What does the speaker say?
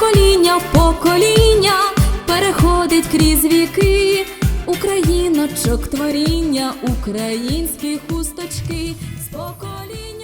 покоління в покоління переходить крізь віки, україночок творіння, українські хусточки з покоління.